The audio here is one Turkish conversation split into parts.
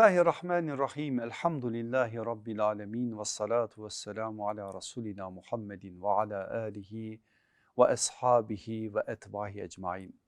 Bismillahirrahmanirrahim. Elhamdülillahi Rabbil alemin. Ve salatu ve selamu ala Resulina Muhammedin ve ala alihi ve ashabihi ve etbahi ecmain.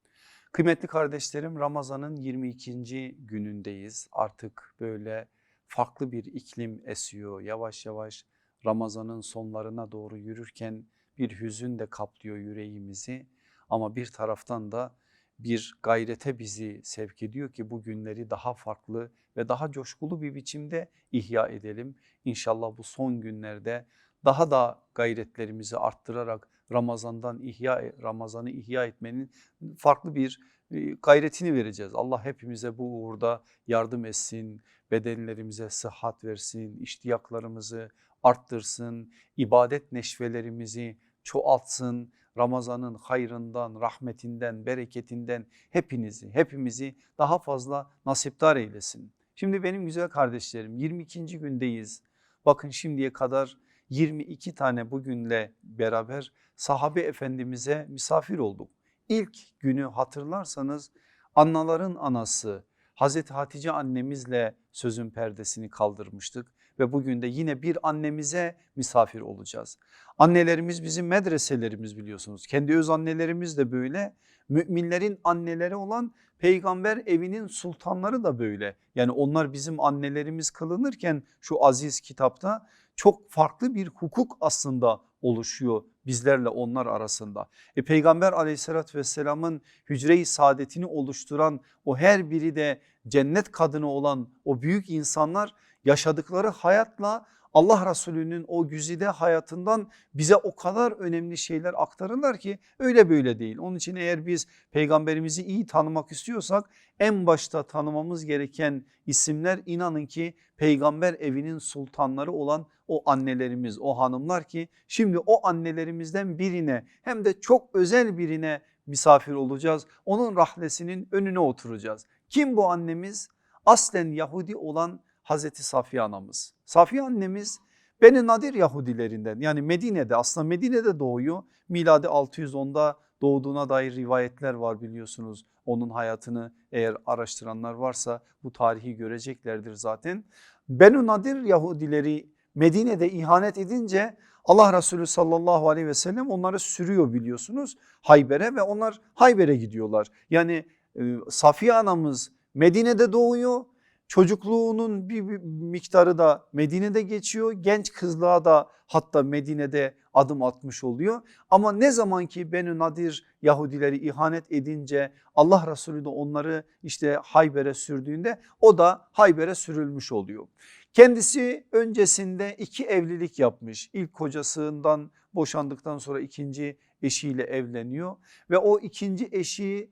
Kıymetli kardeşlerim Ramazan'ın 22. günündeyiz. Artık böyle farklı bir iklim esiyor. Yavaş yavaş Ramazan'ın sonlarına doğru yürürken bir hüzün de kaplıyor yüreğimizi. Ama bir taraftan da bir gayrete bizi sevk ediyor ki bu günleri daha farklı ve daha coşkulu bir biçimde ihya edelim. İnşallah bu son günlerde daha da gayretlerimizi arttırarak Ramazan'dan ihya Ramazan'ı ihya etmenin farklı bir e, gayretini vereceğiz. Allah hepimize bu uğurda yardım etsin, bedenlerimize sıhhat versin, iştiyaklarımızı arttırsın, ibadet neşvelerimizi çoğaltsın Ramazan'ın hayrından, rahmetinden, bereketinden hepinizi, hepimizi daha fazla nasiptar eylesin. Şimdi benim güzel kardeşlerim 22. gündeyiz. Bakın şimdiye kadar 22 tane bugünle beraber sahabe efendimize misafir olduk. İlk günü hatırlarsanız annaların anası Hazreti Hatice annemizle sözün perdesini kaldırmıştık ve bugün de yine bir annemize misafir olacağız. Annelerimiz bizim medreselerimiz biliyorsunuz. Kendi öz annelerimiz de böyle. Müminlerin anneleri olan peygamber evinin sultanları da böyle. Yani onlar bizim annelerimiz kılınırken şu aziz kitapta çok farklı bir hukuk aslında oluşuyor bizlerle onlar arasında. E, Peygamber aleyhissalatü vesselamın hücre-i saadetini oluşturan o her biri de cennet kadını olan o büyük insanlar yaşadıkları hayatla Allah Resulü'nün o güzide hayatından bize o kadar önemli şeyler aktarırlar ki öyle böyle değil. Onun için eğer biz peygamberimizi iyi tanımak istiyorsak en başta tanımamız gereken isimler inanın ki peygamber evinin sultanları olan o annelerimiz, o hanımlar ki şimdi o annelerimizden birine hem de çok özel birine misafir olacağız. Onun rahlesinin önüne oturacağız. Kim bu annemiz? Aslen Yahudi olan Hazreti Safiye anamız. Safiye annemiz Beni Nadir Yahudilerinden yani Medine'de aslında Medine'de doğuyor. Miladi 610'da doğduğuna dair rivayetler var biliyorsunuz. Onun hayatını eğer araştıranlar varsa bu tarihi göreceklerdir zaten. Benu Nadir Yahudileri Medine'de ihanet edince Allah Resulü sallallahu aleyhi ve sellem onları sürüyor biliyorsunuz Hayber'e ve onlar Hayber'e gidiyorlar. Yani e, Safiye anamız Medine'de doğuyor Çocukluğunun bir, miktarı da Medine'de geçiyor. Genç kızlığa da hatta Medine'de adım atmış oluyor. Ama ne zaman ki Benü Nadir Yahudileri ihanet edince Allah Resulü de onları işte Hayber'e sürdüğünde o da Hayber'e sürülmüş oluyor. Kendisi öncesinde iki evlilik yapmış. İlk kocasından boşandıktan sonra ikinci eşiyle evleniyor ve o ikinci eşi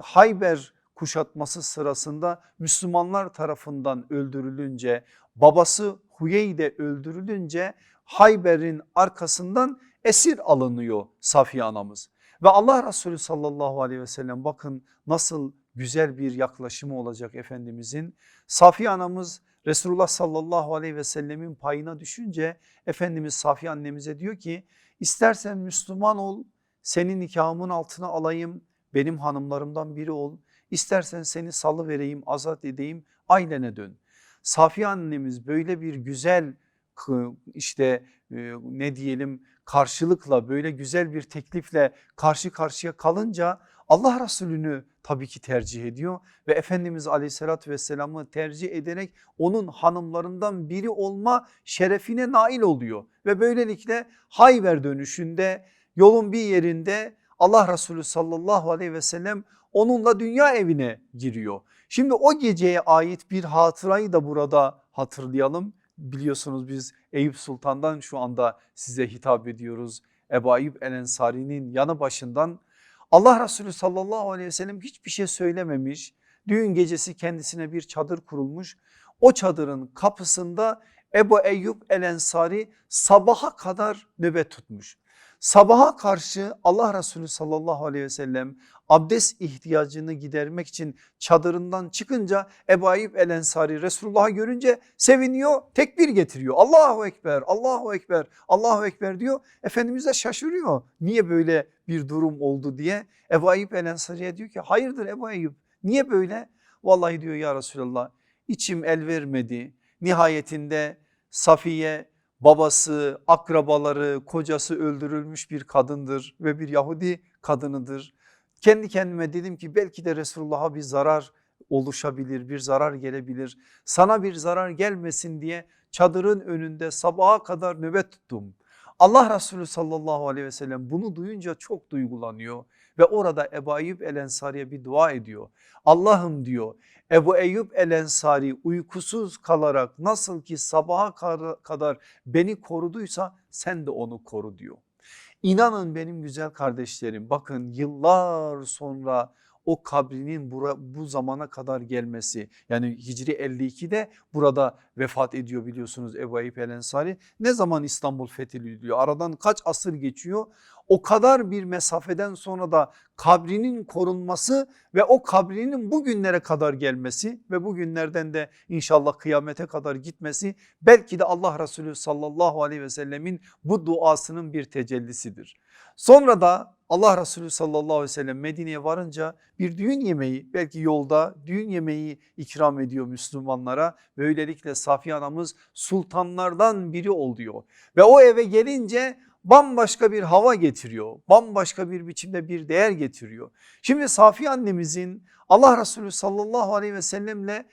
Hayber kuşatması sırasında Müslümanlar tarafından öldürülünce babası Huyey de öldürülünce Hayber'in arkasından esir alınıyor Safiye anamız. Ve Allah Resulü sallallahu aleyhi ve sellem bakın nasıl güzel bir yaklaşımı olacak Efendimizin. Safiye anamız Resulullah sallallahu aleyhi ve sellemin payına düşünce Efendimiz Safiye annemize diyor ki istersen Müslüman ol senin nikahımın altına alayım benim hanımlarımdan biri ol İstersen seni salı vereyim azat edeyim ailene dön. Safiye annemiz böyle bir güzel işte e, ne diyelim karşılıkla böyle güzel bir teklifle karşı karşıya kalınca Allah Resulü'nü tabii ki tercih ediyor ve Efendimiz aleyhissalatü vesselam'ı tercih ederek onun hanımlarından biri olma şerefine nail oluyor. Ve böylelikle Hayber dönüşünde yolun bir yerinde Allah Resulü sallallahu aleyhi ve sellem onunla dünya evine giriyor. Şimdi o geceye ait bir hatırayı da burada hatırlayalım. Biliyorsunuz biz Eyüp Sultan'dan şu anda size hitap ediyoruz. Ebu Ayyub El Ensari'nin yanı başından Allah Resulü sallallahu aleyhi ve sellem hiçbir şey söylememiş. Düğün gecesi kendisine bir çadır kurulmuş. O çadırın kapısında Ebu Eyyub El Ensari sabaha kadar nöbet tutmuş. Sabaha karşı Allah Resulü sallallahu aleyhi ve sellem abdest ihtiyacını gidermek için çadırından çıkınca Ebu Ayyub el Ensari Resulullah'ı görünce seviniyor tekbir getiriyor. Allahu Ekber Allahu Ekber Allahu Ekber diyor. Efendimiz de şaşırıyor niye böyle bir durum oldu diye. Ebu Ayyub el Ensari'ye diyor ki hayırdır Ebu Ayyub niye böyle? Vallahi diyor ya Resulallah içim el vermedi. Nihayetinde Safiye babası, akrabaları, kocası öldürülmüş bir kadındır ve bir Yahudi kadınıdır. Kendi kendime dedim ki belki de Resulullah'a bir zarar oluşabilir, bir zarar gelebilir. Sana bir zarar gelmesin diye çadırın önünde sabaha kadar nöbet tuttum. Allah Resulü sallallahu aleyhi ve sellem bunu duyunca çok duygulanıyor ve orada Ebu Eyyub el Ensari'ye bir dua ediyor. Allah'ım diyor Ebu Eyyub el Ensari uykusuz kalarak nasıl ki sabaha kadar beni koruduysa sen de onu koru diyor. İnanın benim güzel kardeşlerim bakın yıllar sonra o kabrinin bura, bu zamana kadar gelmesi yani Hicri 52'de burada vefat ediyor biliyorsunuz Ebu Eyyub el Ensari. Ne zaman İstanbul fethediliyor aradan kaç asır geçiyor o kadar bir mesafeden sonra da kabrinin korunması ve o kabrinin bugünlere kadar gelmesi ve bugünlerden de inşallah kıyamete kadar gitmesi belki de Allah Resulü sallallahu aleyhi ve sellemin bu duasının bir tecellisidir. Sonra da Allah Resulü sallallahu aleyhi ve sellem Medine'ye varınca bir düğün yemeği belki yolda düğün yemeği ikram ediyor Müslümanlara. Böylelikle Safiye anamız sultanlardan biri oluyor ve o eve gelince bambaşka bir hava getiriyor. Bambaşka bir biçimde bir değer getiriyor. Şimdi Safiye annemizin Allah Resulü sallallahu aleyhi ve sellemle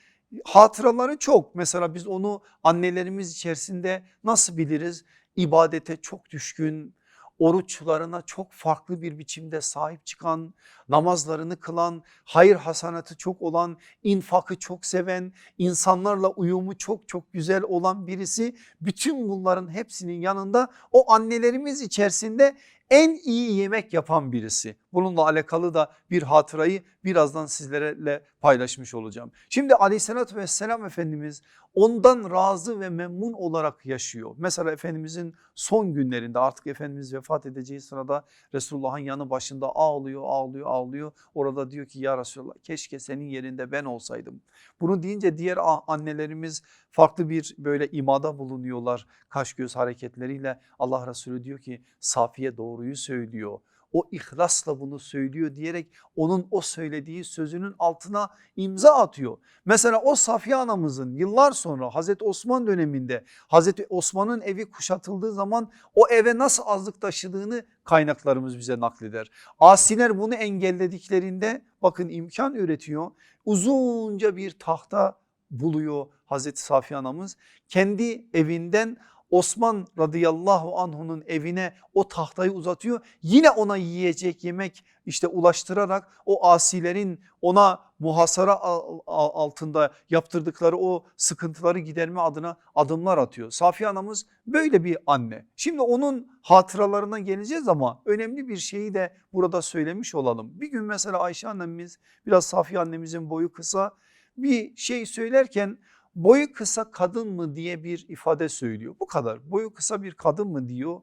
hatıraları çok. Mesela biz onu annelerimiz içerisinde nasıl biliriz? İbadete çok düşkün, oruçlarına çok farklı bir biçimde sahip çıkan, namazlarını kılan, hayır hasanatı çok olan, infakı çok seven, insanlarla uyumu çok çok güzel olan birisi. Bütün bunların hepsinin yanında o annelerimiz içerisinde en iyi yemek yapan birisi. Bununla alakalı da bir hatırayı birazdan sizlerle paylaşmış olacağım. Şimdi aleyhissalatü vesselam Efendimiz ondan razı ve memnun olarak yaşıyor. Mesela Efendimizin son günlerinde artık Efendimiz vefat edeceği sırada Resulullah'ın yanı başında ağlıyor ağlıyor ağlıyor. Orada diyor ki ya Resulallah keşke senin yerinde ben olsaydım. Bunu deyince diğer annelerimiz farklı bir böyle imada bulunuyorlar kaş göz hareketleriyle. Allah Resulü diyor ki Safiye doğruyu söylüyor o ihlasla bunu söylüyor diyerek onun o söylediği sözünün altına imza atıyor. Mesela o Safiye anamızın yıllar sonra Hazreti Osman döneminde Hazreti Osman'ın evi kuşatıldığı zaman o eve nasıl azlık taşıdığını kaynaklarımız bize nakleder. Asiler bunu engellediklerinde bakın imkan üretiyor uzunca bir tahta buluyor Hazreti Safiye anamız kendi evinden Osman radıyallahu anh'unun evine o tahtayı uzatıyor. Yine ona yiyecek yemek işte ulaştırarak o asilerin ona muhasara altında yaptırdıkları o sıkıntıları giderme adına adımlar atıyor. Safiye anamız böyle bir anne. Şimdi onun hatıralarına geleceğiz ama önemli bir şeyi de burada söylemiş olalım. Bir gün mesela Ayşe annemiz biraz Safiye annemizin boyu kısa bir şey söylerken boyu kısa kadın mı diye bir ifade söylüyor. Bu kadar boyu kısa bir kadın mı diyor.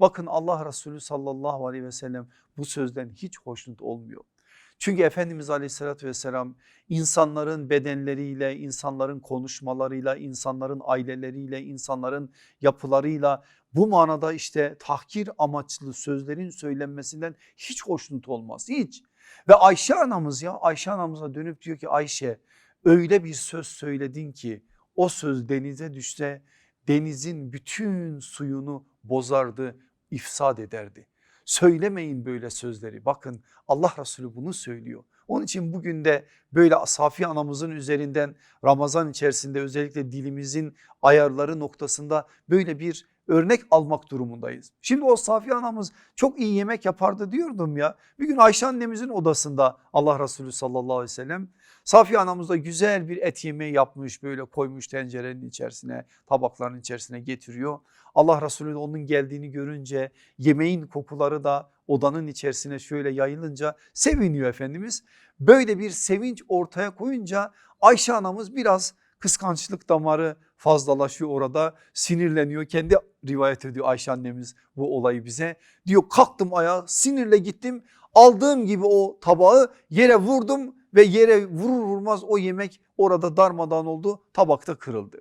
Bakın Allah Resulü sallallahu aleyhi ve sellem bu sözden hiç hoşnut olmuyor. Çünkü Efendimiz aleyhissalatü vesselam insanların bedenleriyle, insanların konuşmalarıyla, insanların aileleriyle, insanların yapılarıyla bu manada işte tahkir amaçlı sözlerin söylenmesinden hiç hoşnut olmaz. Hiç. Ve Ayşe anamız ya Ayşe anamıza dönüp diyor ki Ayşe öyle bir söz söyledin ki o söz denize düşse denizin bütün suyunu bozardı, ifsad ederdi. Söylemeyin böyle sözleri bakın Allah Resulü bunu söylüyor. Onun için bugün de böyle Safi anamızın üzerinden Ramazan içerisinde özellikle dilimizin ayarları noktasında böyle bir örnek almak durumundayız. Şimdi o Safiye anamız çok iyi yemek yapardı diyordum ya. Bir gün Ayşe annemizin odasında Allah Resulü sallallahu aleyhi ve sellem Safiye anamız da güzel bir et yemeği yapmış böyle koymuş tencerenin içerisine tabakların içerisine getiriyor. Allah Resulü onun geldiğini görünce yemeğin kokuları da odanın içerisine şöyle yayılınca seviniyor Efendimiz. Böyle bir sevinç ortaya koyunca Ayşe anamız biraz kıskançlık damarı fazlalaşıyor orada sinirleniyor kendi rivayet ediyor Ayşe annemiz bu olayı bize diyor kalktım ayağa sinirle gittim aldığım gibi o tabağı yere vurdum ve yere vurur vurmaz o yemek orada darmadan oldu tabakta kırıldı.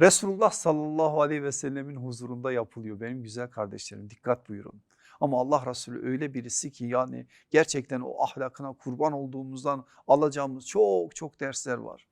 Resulullah sallallahu aleyhi ve sellemin huzurunda yapılıyor benim güzel kardeşlerim dikkat buyurun. Ama Allah Resulü öyle birisi ki yani gerçekten o ahlakına kurban olduğumuzdan alacağımız çok çok dersler var.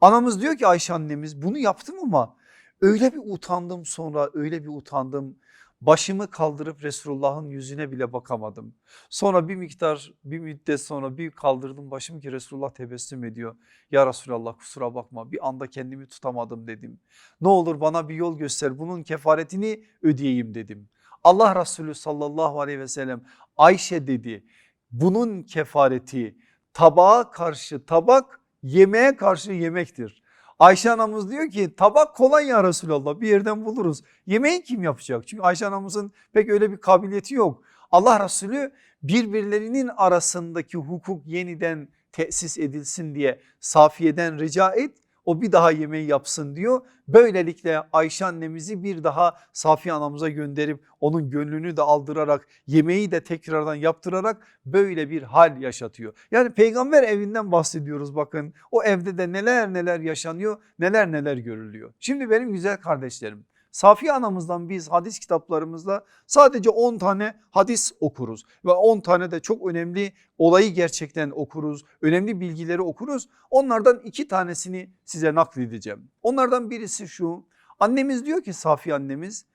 Anamız diyor ki Ayşe annemiz bunu yaptım ama öyle bir utandım sonra öyle bir utandım. Başımı kaldırıp Resulullah'ın yüzüne bile bakamadım. Sonra bir miktar bir müddet sonra bir kaldırdım başımı ki Resulullah tebessüm ediyor. Ya Resulallah kusura bakma bir anda kendimi tutamadım dedim. Ne olur bana bir yol göster bunun kefaretini ödeyeyim dedim. Allah Resulü sallallahu aleyhi ve sellem Ayşe dedi bunun kefareti tabağa karşı tabak yemeğe karşı yemektir. Ayşe anamız diyor ki tabak kolay ya Resulallah bir yerden buluruz. Yemeği kim yapacak? Çünkü Ayşe anamızın pek öyle bir kabiliyeti yok. Allah Resulü birbirlerinin arasındaki hukuk yeniden tesis edilsin diye Safiye'den rica et o bir daha yemeği yapsın diyor. Böylelikle Ayşe annemizi bir daha Safiye anamıza gönderip onun gönlünü de aldırarak yemeği de tekrardan yaptırarak böyle bir hal yaşatıyor. Yani peygamber evinden bahsediyoruz bakın o evde de neler neler yaşanıyor neler neler görülüyor. Şimdi benim güzel kardeşlerim Safiye anamızdan biz hadis kitaplarımızda sadece 10 tane hadis okuruz ve 10 tane de çok önemli olayı gerçekten okuruz. Önemli bilgileri okuruz. Onlardan iki tanesini size nakledeceğim. Onlardan birisi şu annemiz diyor ki Safiye annemiz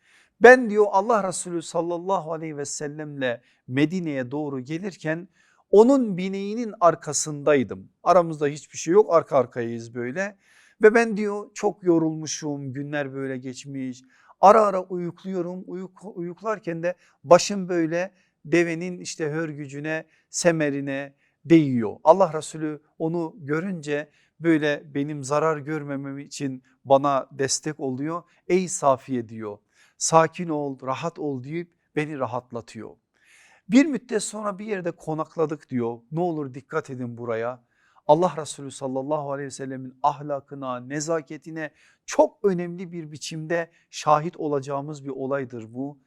ben diyor Allah Resulü sallallahu aleyhi ve sellemle Medine'ye doğru gelirken onun bineğinin arkasındaydım. Aramızda hiçbir şey yok arka arkayayız böyle. Ve ben diyor çok yorulmuşum günler böyle geçmiş ara ara uyukluyorum uyuk, uyuklarken de başım böyle devenin işte hörgücüne semerine değiyor. Allah Resulü onu görünce böyle benim zarar görmemem için bana destek oluyor. Ey Safiye diyor sakin ol rahat ol deyip beni rahatlatıyor. Bir müddet sonra bir yerde konakladık diyor ne olur dikkat edin buraya. Allah Resulü sallallahu aleyhi ve sellemin ahlakına, nezaketine çok önemli bir biçimde şahit olacağımız bir olaydır bu.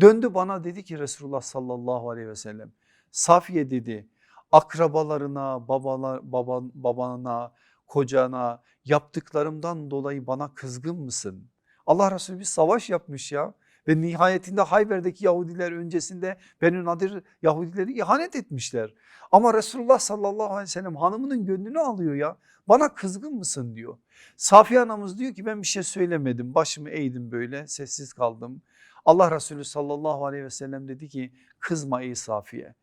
Döndü bana dedi ki Resulullah sallallahu aleyhi ve sellem Safiye dedi akrabalarına, babalar, baban, babana, kocana yaptıklarımdan dolayı bana kızgın mısın? Allah Resulü bir savaş yapmış ya ve nihayetinde Hayber'deki Yahudiler öncesinde Benü Nadir Yahudileri ihanet etmişler. Ama Resulullah sallallahu aleyhi ve sellem hanımının gönlünü alıyor ya bana kızgın mısın diyor. Safiye anamız diyor ki ben bir şey söylemedim başımı eğdim böyle sessiz kaldım. Allah Resulü sallallahu aleyhi ve sellem dedi ki kızma ey Safiye.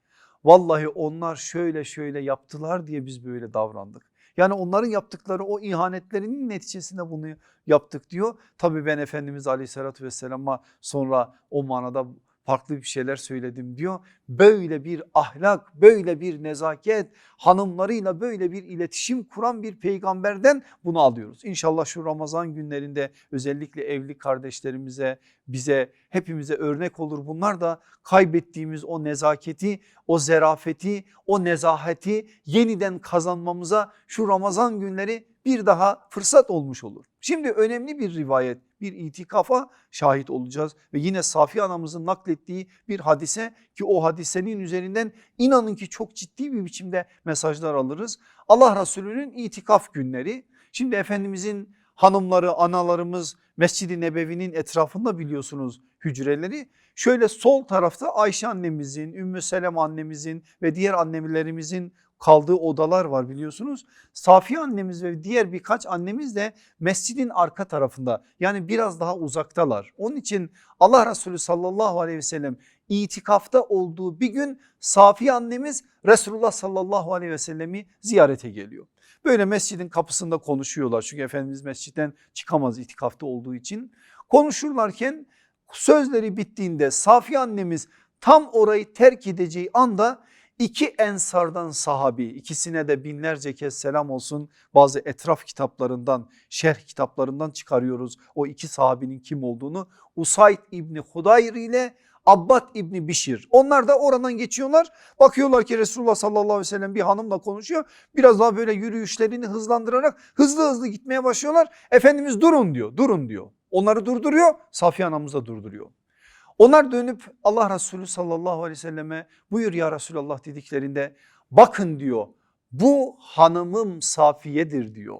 Vallahi onlar şöyle şöyle yaptılar diye biz böyle davrandık. Yani onların yaptıkları o ihanetlerinin neticesinde bunu yaptık diyor. Tabii ben Efendimiz aleyhissalatü vesselama sonra o manada farklı bir şeyler söyledim diyor. Böyle bir ahlak, böyle bir nezaket, hanımlarıyla böyle bir iletişim kuran bir peygamberden bunu alıyoruz. İnşallah şu Ramazan günlerinde özellikle evli kardeşlerimize, bize, hepimize örnek olur. Bunlar da kaybettiğimiz o nezaketi, o zerafeti, o nezaheti yeniden kazanmamıza şu Ramazan günleri bir daha fırsat olmuş olur. Şimdi önemli bir rivayet bir itikafa şahit olacağız ve yine Safi anamızın naklettiği bir hadise ki o hadisenin üzerinden inanın ki çok ciddi bir biçimde mesajlar alırız. Allah Resulü'nün itikaf günleri şimdi Efendimizin hanımları analarımız Mescid-i Nebevi'nin etrafında biliyorsunuz hücreleri. Şöyle sol tarafta Ayşe annemizin, Ümmü Selem annemizin ve diğer annelerimizin kaldığı odalar var biliyorsunuz. Safiye annemiz ve diğer birkaç annemiz de mescidin arka tarafında yani biraz daha uzaktalar. Onun için Allah Resulü sallallahu aleyhi ve sellem itikafta olduğu bir gün Safiye annemiz Resulullah sallallahu aleyhi ve sellemi ziyarete geliyor. Böyle mescidin kapısında konuşuyorlar çünkü Efendimiz mescitten çıkamaz itikafta olduğu için. Konuşurlarken sözleri bittiğinde Safiye annemiz tam orayı terk edeceği anda İki ensardan sahabi ikisine de binlerce kez selam olsun bazı etraf kitaplarından şerh kitaplarından çıkarıyoruz o iki sahabinin kim olduğunu. Usayd İbni Hudayr ile Abbad İbni Bişir onlar da oradan geçiyorlar bakıyorlar ki Resulullah sallallahu aleyhi ve sellem bir hanımla konuşuyor biraz daha böyle yürüyüşlerini hızlandırarak hızlı hızlı gitmeye başlıyorlar. Efendimiz durun diyor durun diyor onları durduruyor Safiye anamız da durduruyor. Onlar dönüp Allah Resulü sallallahu aleyhi ve selleme buyur ya Resulallah dediklerinde bakın diyor bu hanımım Safiye'dir diyor.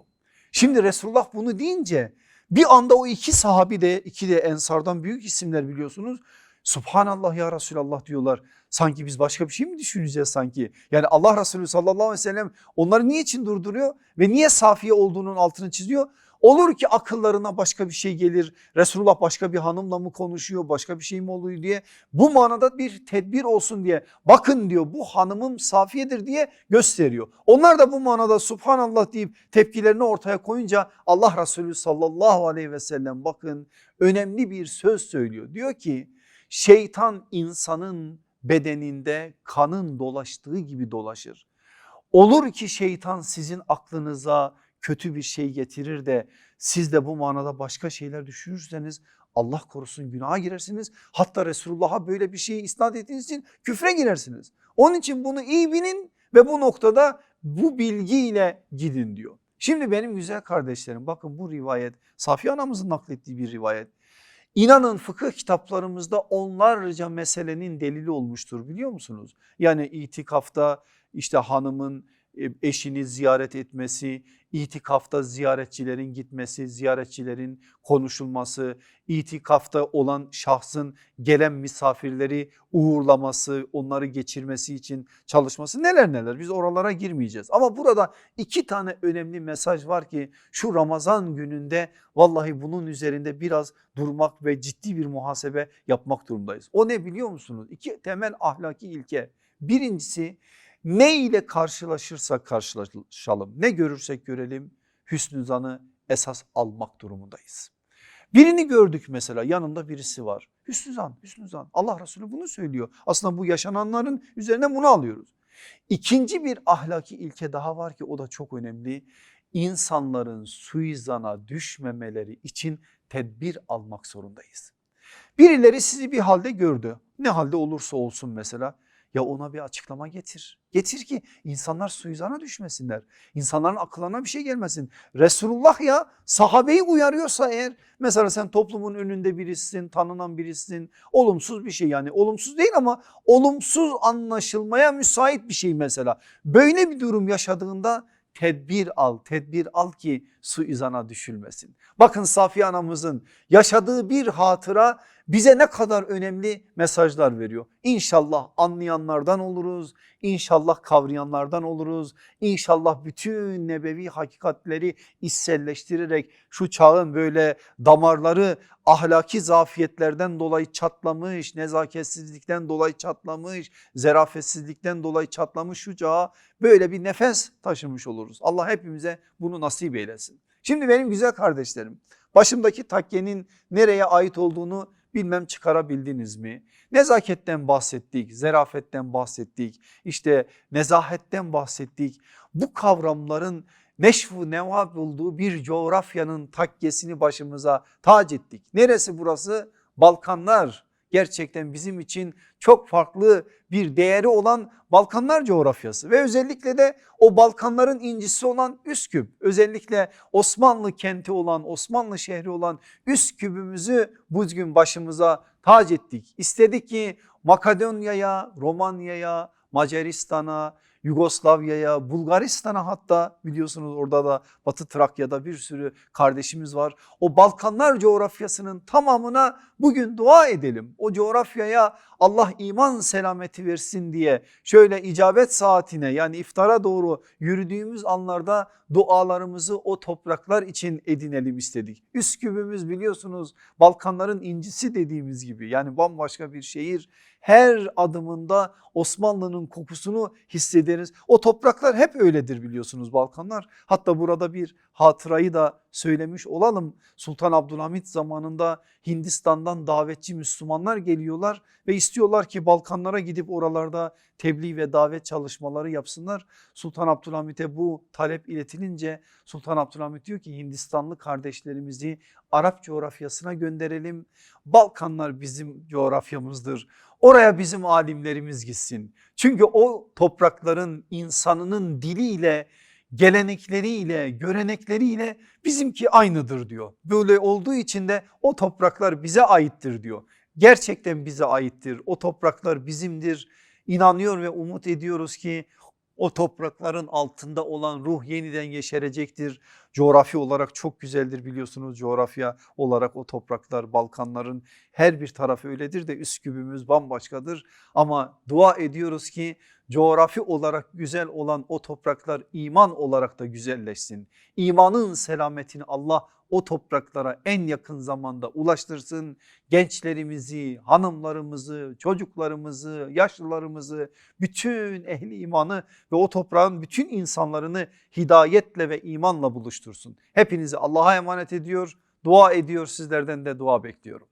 Şimdi Resulullah bunu deyince bir anda o iki sahabi de iki de ensardan büyük isimler biliyorsunuz Subhanallah ya Resulallah diyorlar. Sanki biz başka bir şey mi düşüneceğiz sanki? Yani Allah Resulü sallallahu aleyhi ve sellem onları niçin durduruyor ve niye safiye olduğunun altını çiziyor? Olur ki akıllarına başka bir şey gelir. Resulullah başka bir hanımla mı konuşuyor, başka bir şey mi oluyor diye. Bu manada bir tedbir olsun diye. Bakın diyor bu hanımım safiyedir diye gösteriyor. Onlar da bu manada subhanallah deyip tepkilerini ortaya koyunca Allah Resulü sallallahu aleyhi ve sellem bakın önemli bir söz söylüyor. Diyor ki şeytan insanın bedeninde kanın dolaştığı gibi dolaşır. Olur ki şeytan sizin aklınıza kötü bir şey getirir de siz de bu manada başka şeyler düşünürseniz Allah korusun günaha girersiniz. Hatta Resulullah'a böyle bir şeyi isnat ettiğiniz için küfre girersiniz. Onun için bunu iyi bilin ve bu noktada bu bilgiyle gidin diyor. Şimdi benim güzel kardeşlerim bakın bu rivayet Safiye anamızın naklettiği bir rivayet. İnanın fıkıh kitaplarımızda onlarca meselenin delili olmuştur biliyor musunuz? Yani itikafta işte hanımın eşini ziyaret etmesi, itikafta ziyaretçilerin gitmesi, ziyaretçilerin konuşulması, itikafta olan şahsın gelen misafirleri uğurlaması, onları geçirmesi için çalışması neler neler biz oralara girmeyeceğiz. Ama burada iki tane önemli mesaj var ki şu Ramazan gününde vallahi bunun üzerinde biraz durmak ve ciddi bir muhasebe yapmak durumdayız. O ne biliyor musunuz? İki temel ahlaki ilke. Birincisi ne ile karşılaşırsak karşılaşalım ne görürsek görelim hüsnü zanı esas almak durumundayız. Birini gördük mesela yanında birisi var. Hüsnü zan, hüsnü zan. Allah Resulü bunu söylüyor. Aslında bu yaşananların üzerine bunu alıyoruz. İkinci bir ahlaki ilke daha var ki o da çok önemli. İnsanların suizana düşmemeleri için tedbir almak zorundayız. Birileri sizi bir halde gördü. Ne halde olursa olsun mesela ya ona bir açıklama getir. Getir ki insanlar suizana düşmesinler. İnsanların akıllarına bir şey gelmesin. Resulullah ya sahabeyi uyarıyorsa eğer mesela sen toplumun önünde birisin, tanınan birisin. Olumsuz bir şey yani olumsuz değil ama olumsuz anlaşılmaya müsait bir şey mesela. Böyle bir durum yaşadığında tedbir al, tedbir al ki suizana düşülmesin. Bakın Safiye anamızın yaşadığı bir hatıra bize ne kadar önemli mesajlar veriyor. İnşallah anlayanlardan oluruz, inşallah kavrayanlardan oluruz. İnşallah bütün nebevi hakikatleri içselleştirerek şu çağın böyle damarları ahlaki zafiyetlerden dolayı çatlamış, nezaketsizlikten dolayı çatlamış, zerafetsizlikten dolayı çatlamış şu çağa böyle bir nefes taşımış oluruz. Allah hepimize bunu nasip eylesin. Şimdi benim güzel kardeşlerim başımdaki takyenin nereye ait olduğunu bilmem çıkarabildiniz mi? Nezaketten bahsettik, zerafetten bahsettik, işte nezahetten bahsettik. Bu kavramların neşvu nevab olduğu bir coğrafyanın takkesini başımıza tac ettik. Neresi burası? Balkanlar gerçekten bizim için çok farklı bir değeri olan Balkanlar coğrafyası ve özellikle de o Balkanların incisi olan Üsküp özellikle Osmanlı kenti olan Osmanlı şehri olan Üsküp'ümüzü bugün başımıza tac ettik. İstedik ki Makedonya'ya, Romanya'ya, Macaristan'a, Yugoslavya'ya, Bulgaristan'a hatta biliyorsunuz orada da Batı Trakya'da bir sürü kardeşimiz var. O Balkanlar coğrafyasının tamamına bugün dua edelim. O coğrafyaya Allah iman selameti versin diye şöyle icabet saatine yani iftara doğru yürüdüğümüz anlarda dualarımızı o topraklar için edinelim istedik. Üsküp'ümüz biliyorsunuz Balkanların incisi dediğimiz gibi yani bambaşka bir şehir. Her adımında Osmanlı'nın kokusunu hissederiz. O topraklar hep öyledir biliyorsunuz Balkanlar. Hatta burada bir hatırayı da söylemiş olalım. Sultan Abdülhamit zamanında Hindistan'dan davetçi Müslümanlar geliyorlar ve istiyorlar ki Balkanlara gidip oralarda tebliğ ve davet çalışmaları yapsınlar. Sultan Abdülhamit'e bu talep iletilince Sultan Abdülhamit diyor ki Hindistanlı kardeşlerimizi Arap coğrafyasına gönderelim. Balkanlar bizim coğrafyamızdır. Oraya bizim alimlerimiz gitsin. Çünkü o toprakların insanının diliyle gelenekleriyle, görenekleriyle bizimki aynıdır diyor. Böyle olduğu için de o topraklar bize aittir diyor. Gerçekten bize aittir. O topraklar bizimdir. İnanıyor ve umut ediyoruz ki O toprakların altında olan ruh yeniden yeşerecektir. Coğrafi olarak çok güzeldir biliyorsunuz coğrafya olarak o topraklar Balkanların her bir tarafı öyledir de Üsküp'ümüz bambaşkadır. Ama dua ediyoruz ki coğrafi olarak güzel olan o topraklar iman olarak da güzelleşsin. İmanın selametini Allah o topraklara en yakın zamanda ulaştırsın. Gençlerimizi, hanımlarımızı, çocuklarımızı, yaşlılarımızı, bütün ehli imanı ve o toprağın bütün insanlarını hidayetle ve imanla buluştursun. Hepinizi Allah'a emanet ediyor, dua ediyor sizlerden de dua bekliyorum.